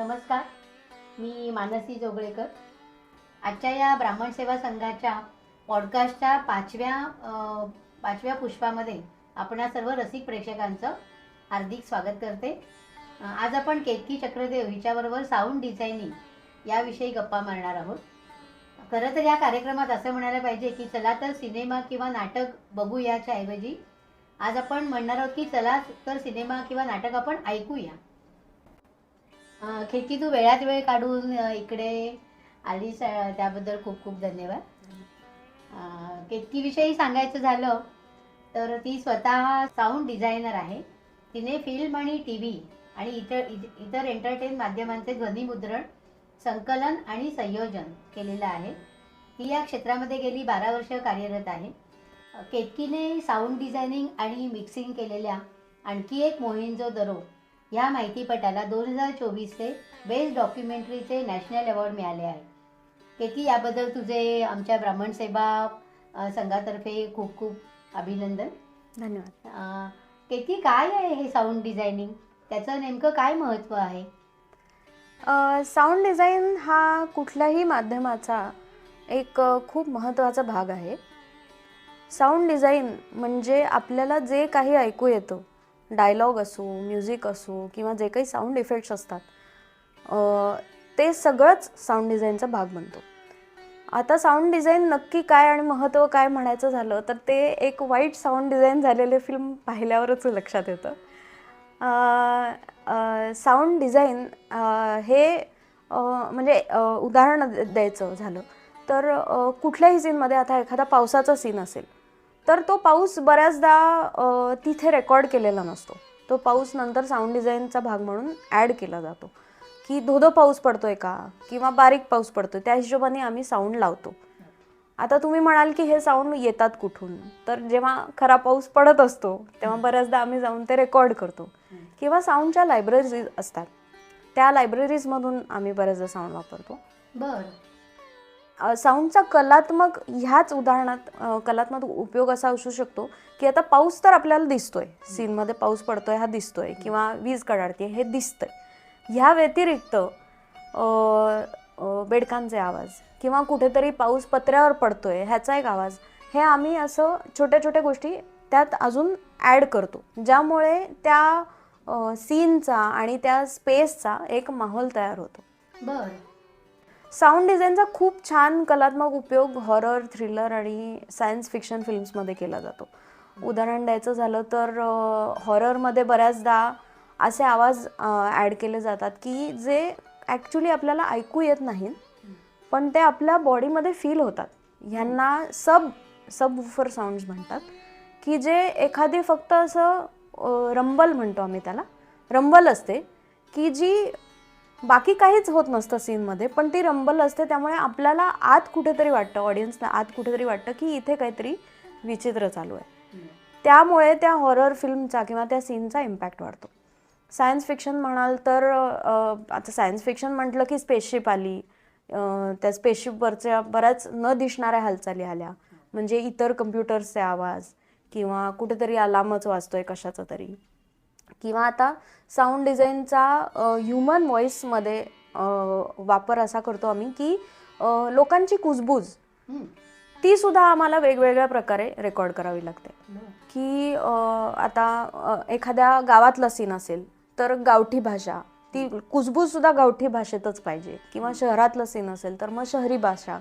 नमस्कार मी मानसी जोगळेकर. आजच्या या ब्राह्मण सेवा संघाच्या पॉडकास्टच्या पाचव्या पाचव्या पुष्पामध्ये आपणा सर्व रसिक प्रेक्षकांचं हार्दिक स्वागत करते. आज आपण केतकी चक्रदेव हिच्याबरोबर साऊंड डिझायनिंग याविषयी गप्पा मारणार आहोत. खरं तर या कार्यक्रमात असं म्हणायला पाहिजे की चला तर सिनेमा किंवा नाटक बघू याच्या ऐवजी आज आपण म्हणणार आहोत की चला तर सिनेमा किंवा नाटक आपण ऐकूया. खिडकी तू वेळात वेळ काढून इकडे आलीस त्याबद्दल खूप खूप धन्यवाद. केतकीविषयी सांगायचं झालं तर ती स्वतः साऊंड डिझायनर आहे. तिने फिल्म आणि टी व्ही आणि इतर इ- इतर एंटरटेन माध्यमांचे ध्वनिमुद्रण संकलन आणि संयोजन केलेलं आहे. ती या क्षेत्रामध्ये गेली बारा वर्ष कार्यरत आहे. केतकीने साऊंड डिझायनिंग आणि मिक्सिंग केलेल्या आणखी एक मोहिंजो दरो ह्या माहितीपटाला दोन हजार चोवीसचे बेस्ट डॉक्युमेंटरीचे नॅशनल अवॉर्ड मिळाले आहे. केतकी याबद्दल तुझे आमच्या ब्राह्मण सेवा संघातर्फे खूप खूप अभिनंदन. धन्यवाद. अ, केतकी काय आहे हे साऊंड डिझायनिंग त्याचं नेमकं काय महत्त्व आहे? साऊंड डिझाईन हा कुठल्याही माध्यमाचा एक खूप महत्त्वाचा भाग आहे. साऊंड डिझाईन म्हणजे आपल्याला जे काही ऐकू येतं डायलॉग असो म्युझिक असो किंवा जे काही साऊंड इफेक्ट्स असतात ते सगळंच साऊंड डिझाईनचा भाग बनतो. आता साऊंड डिझाईन नक्की काय आणि महत्त्व काय म्हणायचं झालं तर ते एक वाईट साऊंड डिझाईन झालेले फिल्म पाहिल्यावरच लक्षात येतं. साऊंड डिझाईन हे म्हणजे उदाहरण द- द्यायचं झालं तर कुठल्याही सीनमध्ये आता एखादा पावसाचा सीन असेल तर तो पाऊस बऱ्याचदा तिथे रेकॉर्ड केलेला नसतो. तो पाऊस नंतर साऊंड डिझाईनचा भाग म्हणून ॲड केला जातो. की धोधो पाऊस पडतो आहे का? किंवा बारीक पाऊस पडतोय त्या हिशोबाने आम्ही साऊंड लावतो. आता तुम्ही म्हणाल की हे साऊंड येतात कुठून? तर जेव्हा खरा पाऊस पडत असतो तेव्हा बऱ्याचदा आम्ही जाऊन ते रेकॉर्ड करतो. किंवा साऊंडच्या लायब्ररीज असतात. त्या लायब्ररीजमधून आम्ही बऱ्याचदा साऊंड वापरतो. बरं. साऊंडचा कलात्मक ह्याच उदाहरणात कलात्मक उपयोग असा असू शकतो की आता पाऊस तर आपल्याला दिसतोय. सीनमध्ये पाऊस पडतोय हा दिसतोय किंवा वीज कडाडते हे दिसतंय. ह्या व्यतिरिक्त बेडकांचे आवाज किंवा कुठेतरी पाऊस पत्र्यावर पडतोय ह्याचा एक आवाज हे आम्ही असं छोट्या छोट्या गोष्टी त्यात अजून ॲड करतो. ज्यामुळे त्या सीनचा आणि त्या स्पेसचा एक माहोल तयार होतो. बरं. साऊंड डिझाईनचा खूप छान कलात्मक उपयोग हॉरर थ्रिलर आणि सायन्स फिक्शन फिल्म्समध्ये केला जातो. उदाहरण द्यायचं झालं तर हॉररमध्ये बऱ्याचदा असे आवाज ॲड केले जातात की जे ॲक्च्युली आपल्याला ऐकू येत नाहीत पण ते आपल्या बॉडीमध्ये फील होतात. ह्यांना सब सब वुफर साऊंड्स म्हणतात की जे एखादी फक्त असं रंबल म्हणतो आम्ही त्याला. रंबल असते की जी बाकी काहीच होत नसतं सीनमध्ये पण ती रंबल असते त्यामुळे आपल्याला आत कुठेतरी वाटतं ऑडियन्सला आत कुठेतरी वाटतं की इथे काहीतरी विचित्र चालू आहे. त्यामुळे त्या हॉरर फिल्मचा किंवा त्या सीनचा इम्पॅक्ट वाढतो. सायन्स फिक्शन म्हणाल तर आता सायन्स फिक्शन म्हटलं की स्पेसशिप आली त्या स्पेसशिपवरच्या बऱ्याच न दिसणाऱ्या हालचाली आल्या. म्हणजे इतर कम्प्युटर्सचे आवाज किंवा कुठेतरी अलार्मच वाजतोय कशाचा तरी. किंवा आता साऊंड डिझाईनचा ह्युमन व्हॉईसमध्ये वापर असा करतो आम्ही की लोकांची कुजबूज. ती सुद्धा आम्हाला वेगवेगळ्या प्रकारे रेकॉर्ड करावी लागते. की आता एखाद्या गावातला सीन असेल तर गावठी भाषा ती कुजबूज सुद्धा गावठी भाषेतच पाहिजे किंवा शहरातलं सीन असेल तर मग शहरी भाषा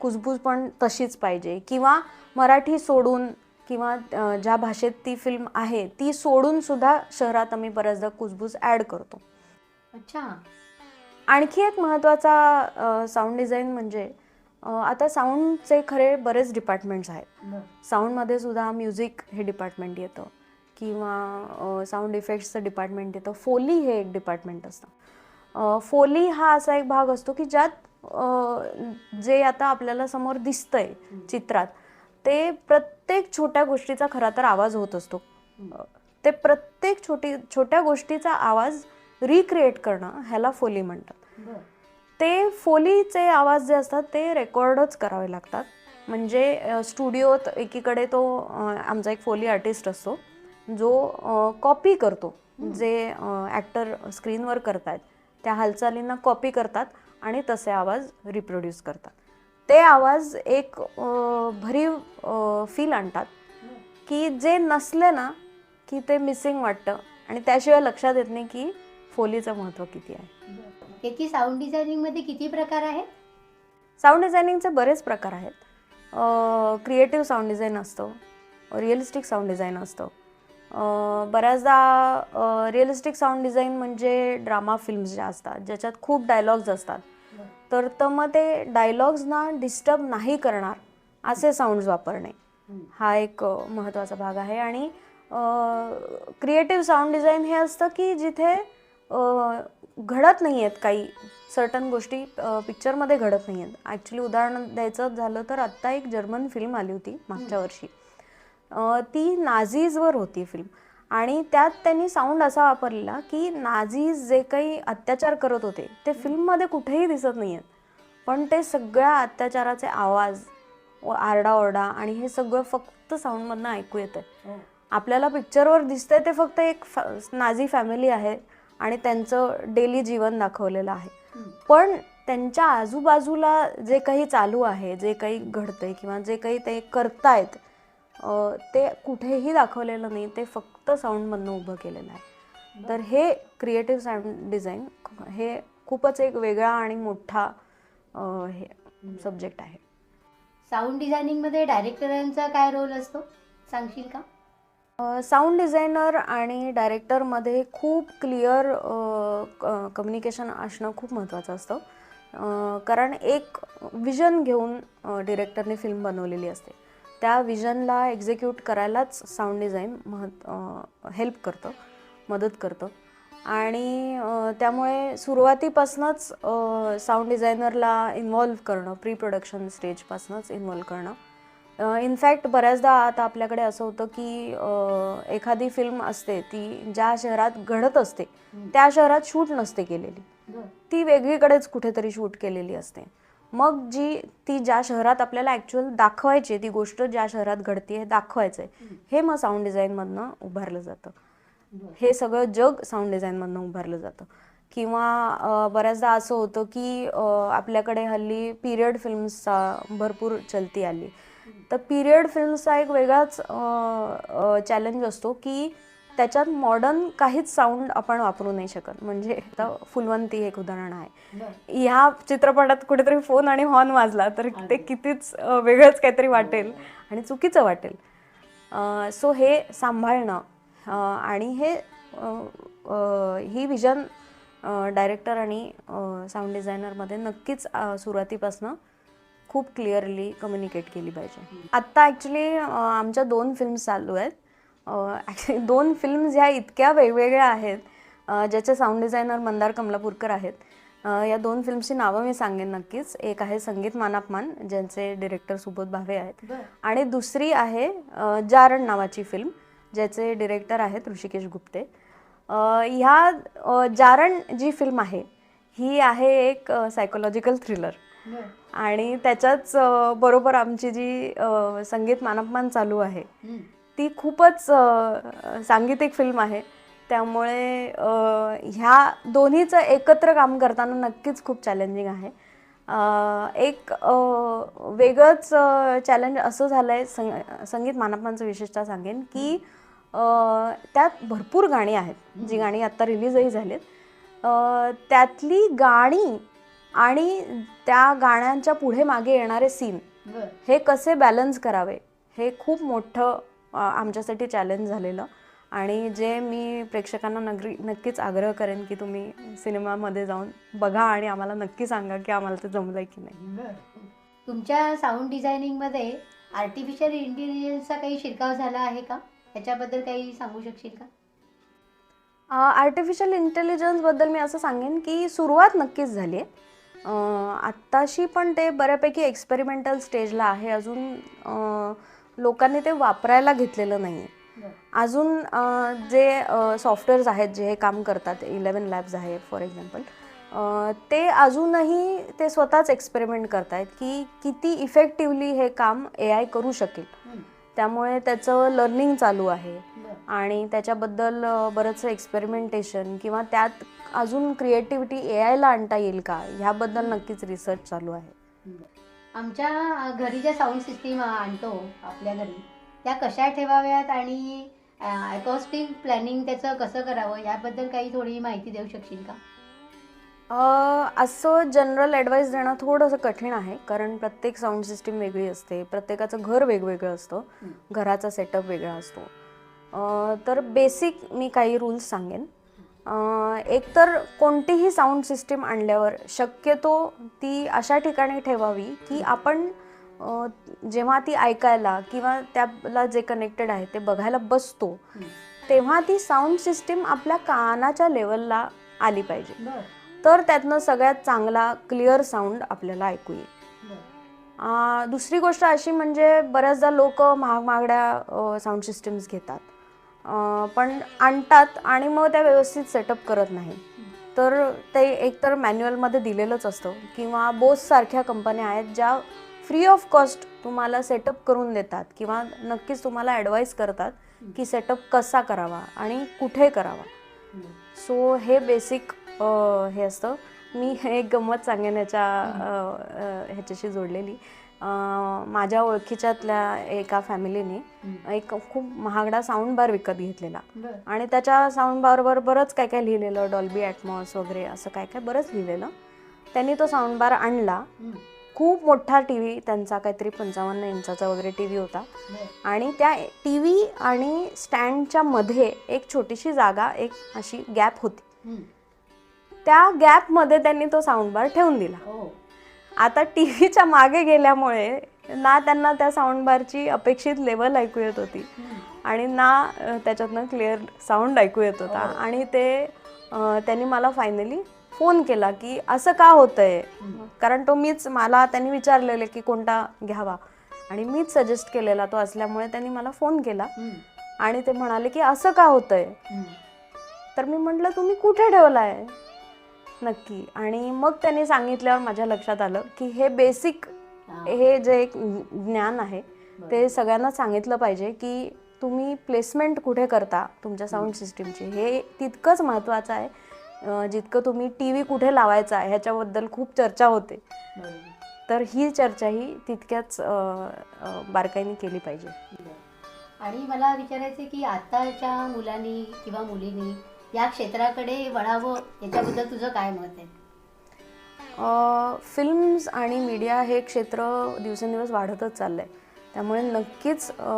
कुजबूज पण तशीच पाहिजे किंवा मराठी सोडून किंवा ज्या भाषेत ती फिल्म आहे ती सोडून सुद्धा शहरात आम्ही बऱ्याचदा कुजबूज ॲड करतो. अच्छा. आणखी एक महत्त्वाचा साऊंड डिझाईन म्हणजे आता साऊंडचे खरे बरेच डिपार्टमेंट्स आहेत. साऊंडमध्ये सुद्धा म्युझिक हे डिपार्टमेंट येतं. किंवा साऊंड इफेक्ट्सचं डिपार्टमेंट येतं. फोली हे एक डिपार्टमेंट असतं. फोली हा असा एक भाग असतो की ज्यात जे आता आपल्याला समोर दिसतंय चित्रात ते प्रत्येक छोट्या गोष्टीचा खरा तर आवाज होत असतो. ते प्रत्येक छोटी छोट्या गोष्टीचा आवाज रिक्रिएट करणं ह्याला फोली म्हणतात. ते फोलीचे आवाज जे असतात ते रेकॉर्डच करावे लागतात. म्हणजे स्टुडिओत एकीकडे तो आमचा एक फोली आर्टिस्ट असतो जो कॉपी करतो. जे ॲक्टर स्क्रीनवर करतायत. त्या हालचालींना कॉपी करतात आणि तसे आवाज रिप्रोड्यूस करतात. ते आवाज एक भरीव फील आणतात. की जे नसले ना की ते मिसिंग वाटतं. आणि त्याशिवाय लक्षात येत नाही की फोलीचं महत्त्व किती आहे. की साऊंड डिझायनिंगमध्ये किती प्रकार आहेत? साऊंड डिझायनिंगचे बरेच प्रकार आहेत. क्रिएटिव्ह साऊंड डिझाईन असतं. रिअलिस्टिक साऊंड डिझाईन असतं. बऱ्याचदा रिअलिस्टिक साऊंड डिझाईन म्हणजे ड्रामा फिल्म्स ज्या असतात ज्याच्यात खूप डायलॉग्स असतात. तर तर मग ते डायलॉग्सना डिस्टर्ब नाही करणार असे साऊंड्स वापरणे. हा एक महत्त्वाचा भाग आहे. आणि क्रिएटिव्ह साऊंड डिझाईन हे असतं की जिथे घडत नाही आहेत काही सर्टन गोष्टी पिक्चरमध्ये घडत नाही आहेत ॲक्च्युली उदाहरण द्यायचं झालं तर आत्ता एक जर्मन फिल्म आली होती मागच्या वर्षी. ती नाझीजवर होती फिल्म आणि त्यात त्यांनी साऊंड असा वापरलेला की नाझीज जे काही अत्याचार करत होते ते फिल्ममध्ये कुठेही दिसत नाही आहेत पण ते सगळ्या अत्याचाराचे आवाज व आरडाओरडा आणि हे सगळं फक्त साऊंडमधनं ऐकू येतं आपल्याला पिक्चरवर दिसतंय ते फक्त एक फॅ नाझी फॅमिली आहे आणि त्यांचं डेली जीवन दाखवलेलं आहे. पण त्यांच्या आजूबाजूला जे काही चालू आहे जे काही घडतंय किंवा जे काही ते करतायत ते कुठेही दाखवलेलं नाही ते फक्त साऊंडमधनं उभं केलेलं आहे. तर हे क्रिएटिव्ह साऊंड डिझाईन हे खूपच एक वेगळा आणि मोठा हे सब्जेक्ट आहे. साऊंड डिझायनिंगमध्ये डायरेक्टरांचा काय रोल असतो? सांगशील का? साऊंड डिझायनर आणि डायरेक्टरमध्ये खूप क्लिअर कम्युनिकेशन असणं खूप महत्त्वाचं असतं. कारण एक विजन घेऊन डिरेक्टरने फिल्म बनवलेली असते. त्या विजनला एक्झिक्यूट करायलाच साऊंड डिझाईन महत् हेल्प करतं मदत करतं. आणि त्यामुळे सुरुवातीपासूनच साऊंड डिझायनरला इन्व्हॉल्व करणं प्री प्रोडक्शन स्टेजपासूनच इन्व्हॉल्व करणं. इनफॅक्ट बऱ्याचदा आता आपल्याकडे असं होतं की एखादी फिल्म असते ती ज्या शहरात घडत असते त्या शहरात शूट नसते केलेली. ती वेगळीकडेच कुठेतरी शूट केलेली असते. मग जी ती ज्या शहरात आपल्याला ॲक्च्युअल दाखवायची ती गोष्ट ज्या शहरात घडते हे दाखवायचं आहे हे मग साऊंड डिझाईनमधनं उभारलं जातं. हे सगळं जग साऊंड डिझाईनमधनं उभारलं जातं. किंवा बऱ्याचदा असं होतं की आपल्याकडे हल्ली पिरियड फिल्म्सचा भरपूर चलती आली. तर पिरियड फिल्म्सचा एक वेगळाच चॅलेंज असतो की त्याच्यात मॉडर्न काहीच साऊंड आपण वापरू नाही शकत. म्हणजे आता फुलवंती एक उदाहरण आहे. ह्या चित्रपटात कुठेतरी फोन आणि हॉर्न वाजला तर ते कितीच वेगळंच काहीतरी वाटेल आणि चुकीचं वाटेल. सो हे सांभाळणं आणि हे ही विजन डायरेक्टर आणि साऊंड डिझायनरमध्ये नक्कीच सुरुवातीपासनं खूप क्लिअरली कम्युनिकेट केली पाहिजे. आत्ता ॲक्च्युली आमच्या दोन फिल्म्स चालू आहेत. ॲक्च्युली दोन फिल्म्स ह्या इतक्या वेगवेगळ्या आहेत ज्याचे साऊंड डिझायनर मंदार कमलापूरकर आहेत. या दोन फिल्मची नावं मी सांगेन नक्कीच. एक आहे संगीत मानापमान ज्यांचे डिरेक्टर सुबोध भावे आहेत. आणि दुसरी आहे जारण नावाची फिल्म ज्याचे डिरेक्टर आहेत ऋषिकेश गुप्ते. ह्या जारण जी फिल्म आहे ही आहे एक सायकोलॉजिकल थ्रिलर आणि त्याच्याच बरोबर आमची जी संगीत मानापमान चालू आहे ती खूपच सांगीतिक फिल्म आहे. त्यामुळे ह्या दोन्हीचं एकत्र काम करताना नक्कीच खूप चॅलेंजिंग आहे. एक वेगळंच चॅलेंज असं झालं आहे संग संगीत मानापमानचं विशेषतः सांगेन की त्यात भरपूर गाणी आहेत. जी गाणी आत्ता रिलीजही झालीत. त्यातली गाणी आणि त्या गाण्यांच्या पुढे मागे येणारे सीन हे कसे बॅलन्स करावे हे खूप मोठं आमच्यासाठी चॅलेंज झालेलं. आणि जे मी प्रेक्षकांना नगरी नक्कीच आग्रह करेन की तुम्ही सिनेमामध्ये जाऊन बघा आणि आम्हाला नक्की सांगा की आम्हाला ते जमलंय की नाही. तुमच्या साऊंड डिझायनिंगमध्ये आर्टिफिशियल इंटेलिजन्सचा काही शिरकाव झाला आहे का? त्याच्याबद्दल काही सांगू शकशील का? आर्टिफिशियल इंटेलिजन्सबद्दल मी असं सांगेन की सुरुवात नक्कीच झाली आहे आत्ताशी पण ते बऱ्यापैकी एक्सपेरिमेंटल स्टेजला आहे. अजून लोकांनी ते वापरायला घेतलेलं नाही आहे अजून जे सॉफ्टवेअर्स आहेत जे हे काम करतात इलेवन लॅब्स आहे फॉर एक्झाम्पल ते अजूनही ते स्वतःच एक्सपेरिमेंट करतायत की किती इफेक्टिवली हे काम ए आय करू शकेल. त्यामुळे त्याचं लर्निंग चालू आहे. आणि त्याच्याबद्दल बरंचसं एक्सपेरिमेंटेशन किंवा त्यात अजून क्रिएटिव्हिटी ए आयला आणता येईल का? ह्याबद्दल नक्कीच रिसर्च चालू आहे. आमच्या घरी ज्या साऊंड सिस्टीम आणतो आपल्या घरी त्या कशा ठेवाव्यात आणि अकॉस्टिक प्लॅनिंग त्याचं कसं करावं याबद्दल काही थोडी माहिती देऊ शकशील का? असं जनरल ॲडवाईस देणं थोडंसं कठीण आहे कारण प्रत्येक साऊंड सिस्टीम वेगळी असते प्रत्येकाचं घर वेगवेगळं असतं. घराचा सेटअप वेगळा असतो. तर बेसिक मी काही रूल्स सांगेन. अ, एक तर कोणतीही साऊंड सिस्टीम आणल्यावर शक्यतो ती अशा ठिकाणी ठेवावी की आपण जेव्हा ती ऐकायला किंवा त्याला जे कनेक्टेड आहे ते बघायला बसतो. तेव्हा ती साऊंड सिस्टीम आपल्या कानाच्या लेवलला आली पाहिजे. तर त्यातनं सगळ्यात चांगला क्लिअर साऊंड आपल्याला ऐकू येईल. दुसरी गोष्ट अशी म्हणजे बऱ्याचदा लोक महाग महागड्या साऊंड सिस्टीम्स घेतात. पण आणतात आणि मग त्या व्यवस्थित सेटअप करत नाही. तर ते एकतर मॅन्युअलमध्ये दिलेलंच असतं किंवा बोससारख्या कंपन्या आहेत ज्या फ्री ऑफ कॉस्ट तुम्हाला सेटअप करून देतात किंवा नक्कीच तुम्हाला ॲडवाईस करतात की सेटअप कसा करावा आणि कुठे करावा. सो हे बेसिक हे असतं. मी एक गंमत सांगण्याच्या ह्याच्याशी जोडलेली. माझ्या ओळखीच्यातल्या एका फॅमिलीने. एक खूप महागडा साऊंड बार विकत घेतलेला. आणि त्याच्या साऊंड बारवर बरंच काय काय लिहिलेलं डॉल्बी ॲटमॉस वगैरे असं काय काय बरंच लिहिलेलं. त्यांनी तो साऊंड बार आणला. खूप मोठा टी व्ही त्यांचा काहीतरी पंचावन्न इंचाचा वगैरे टी व्ही होता आणि त्या टी व्ही आणि स्टँडच्या मध्ये एक छोटीशी जागा एक अशी गॅप होती. त्या गॅपमध्ये त्यांनी तो साऊंड बार ठेवून दिला. हो. आता टी व्हीच्या मागे गेल्यामुळे ना त्यांना त्या साऊंड बारची अपेक्षित लेवल ऐकू येत होती. आणि ना त्याच्यातनं क्लिअर साऊंड ऐकू येत होता हो. आणि ते त्यांनी मला फायनली फोन केला की असं का होतंय. कारण तो मीच मला त्यांनी विचारलेले की कोणता घ्यावा आणि मीच सजेस्ट केलेला तो असल्यामुळे त्यांनी मला फोन केला. आणि ते म्हणाले की असं का होतंय. तर मी म्हटलं तुम्ही कुठे ठेवलाय नक्की आणि मग त्यांनी सांगितल्यावर माझ्या लक्षात आलं की हे बेसिक हा. जे एक ज्ञान आहे. ते सगळ्यांना सांगितलं पाहिजे की तुम्ही प्लेसमेंट कुठे करता तुमच्या साऊंड सिस्टीमची हे तितकंच महत्त्वाचं आहे जितकं तुम्ही टी व्ही कुठे लावायचा आहे ह्याच्याबद्दल खूप चर्चा होते. तर ही चर्चा ही तितक्याच बारकाईने केली पाहिजे. आणि मला विचारायचं की आताच्या मुलांनी किंवा मुलींनी या क्षेत्राकडे वळावं याच्याबद्दल तुझं काय मत आहे? फिल्म्स आणि मीडिया हे क्षेत्र दिवसेंदिवस वाढतच चाललं आहे त्यामुळे नक्कीच अ,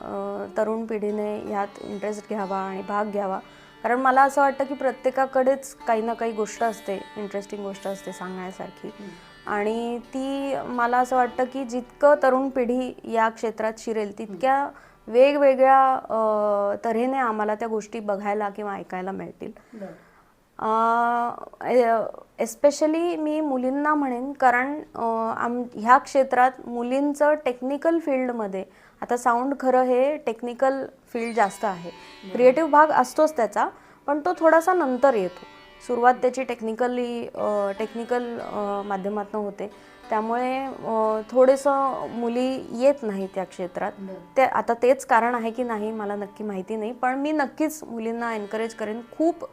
अ, तरुण पिढीने ह्यात इंटरेस्ट घ्यावा आणि भाग घ्यावा. कारण मला असं वाटतं की प्रत्येकाकडेच काही ना काही गोष्ट असते इंटरेस्टिंग गोष्ट असते सांगण्यासारखी. आणि ती मला असं वाटतं की जितकं तरुण पिढी या क्षेत्रात शिरेल तितक्या वेगवेगळ्या तऱ्हेने आम्हाला त्या गोष्टी बघायला किंवा ऐकायला मिळतील. एस्पेशली मी मुलींना म्हणेन कारण आम ह्या क्षेत्रात मुलींचं टेक्निकल फील्डमध्ये आता साऊंड खरं हे टेक्निकल फील्ड जास्त आहे. क्रिएटिव्ह भाग असतोच त्याचा पण तो थोडासा नंतर येतो. सुरुवात त्याची टेक्निकली टेक्निकल माध्यमातून होते. त्यामुळे थोडंसं मुली येत नाही त्या क्षेत्रात. ते आता तेच कारण आहे की नाही मला नक्की माहिती नाही. पण मी नक्कीच मुलींना एनकरेज करेन. खूप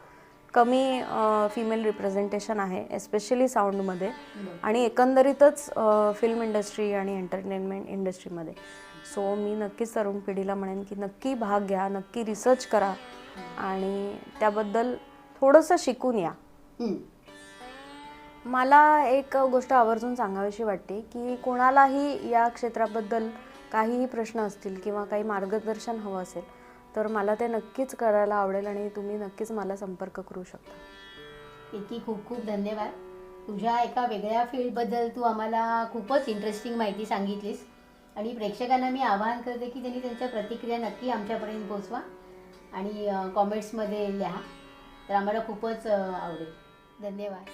कमी फिमेल रिप्रेझेंटेशन आहे एस्पेशली साऊंडमध्ये. आणि एकंदरीतच फिल्म इंडस्ट्री आणि एंटरटेनमेंट इंडस्ट्रीमध्ये सो मी नक्कीच तरुण पिढीला म्हणेन की नक्की भाग घ्या नक्की रिसर्च करा. आणि त्याबद्दल थोडंसं शिकून या. मला एक गोष्ट आवर्जून सांगावीशी वाटते की कोणालाही या क्षेत्राबद्दल काहीही प्रश्न असतील किंवा काही मार्गदर्शन हवं असेल तर मला ते नक्कीच करायला आवडेल आणि तुम्ही नक्कीच मला संपर्क करू शकता. इतकी खूप खूप धन्यवाद. तुझ्या एका वेगळ्या फील्डबद्दल तू आम्हाला खूपच इंटरेस्टिंग माहिती सांगितलीस. आणि प्रेक्षकांना मी आवाहन करते की त्यांनी त्यांच्या प्रतिक्रिया नक्की आमच्यापर्यंत पोचवा आणि कॉमेंट्समध्ये लिहा. तर आम्हाला खूपच आवडेल. धन्यवाद.